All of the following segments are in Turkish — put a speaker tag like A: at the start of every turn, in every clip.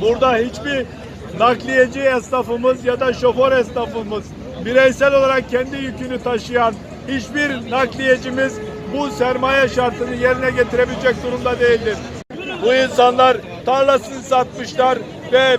A: Burada hiçbir nakliyeci esnafımız ya da şoför esnafımız bireysel olarak kendi yükünü taşıyan hiçbir nakliyecimiz bu sermaye şartını yerine getirebilecek durumda değildir. Bu insanlar tarlasını satmışlar ve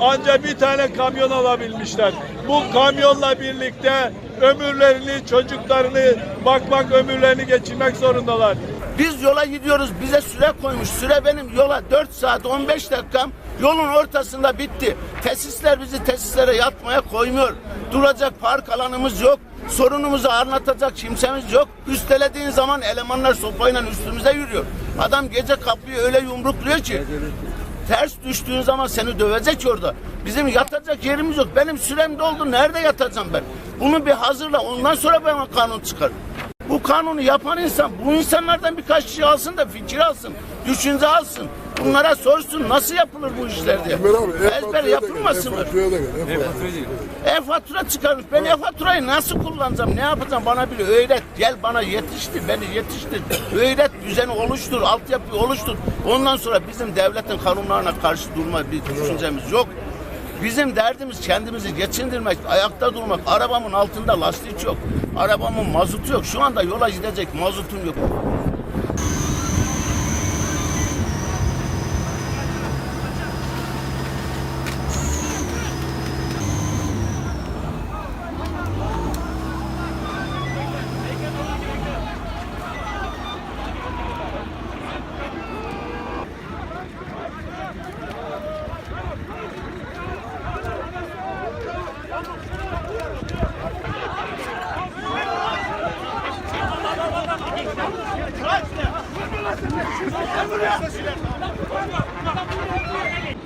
A: ancak bir tane kamyon alabilmişler. Bu kamyonla birlikte ömürlerini, çocuklarını bakmak, ömürlerini geçirmek zorundalar.
B: Biz yola gidiyoruz. Bize süre koymuş. Süre benim yola 4 saat 15 dakikam yolun ortasında bitti. Tesisler bizi tesislere yatmaya koymuyor. Duracak park alanımız yok. Sorunumuzu anlatacak kimsemiz yok. Üstelediğin zaman elemanlar sopayla üstümüze yürüyor. Adam gece kapıyı öyle yumrukluyor ki ters düştüğün zaman seni dövecek orada. Bizim yatacak yerimiz yok. Benim sürem doldu. Nerede yatacağım ben? Bunu bir hazırla. Ondan sonra ben kanun çıkar. Bu kanunu yapan insan bu insanlardan birkaç kişi alsın da fikir alsın. Düşünce alsın. Bunlara sorsun nasıl yapılır bu işler diye.
C: Ömer abi
B: Ezber yapılmasın mı?
C: E-fatura
B: çıkarmış. Ben e-faturayı nasıl kullanacağım? Ne yapacağım? Bana bir öğret. Gel bana yetiştir. Beni yetiştir. Öğret. Düzeni oluştur. Altyapıyı oluştur. Ondan sonra bizim devletin kanunlarına karşı durma bir düşüncemiz yok. Bizim derdimiz kendimizi geçindirmek, ayakta durmak. Arabamın altında lastik yok. Arabamın mazotu yok. Şu anda yola gidecek mazotum yok. なるほど!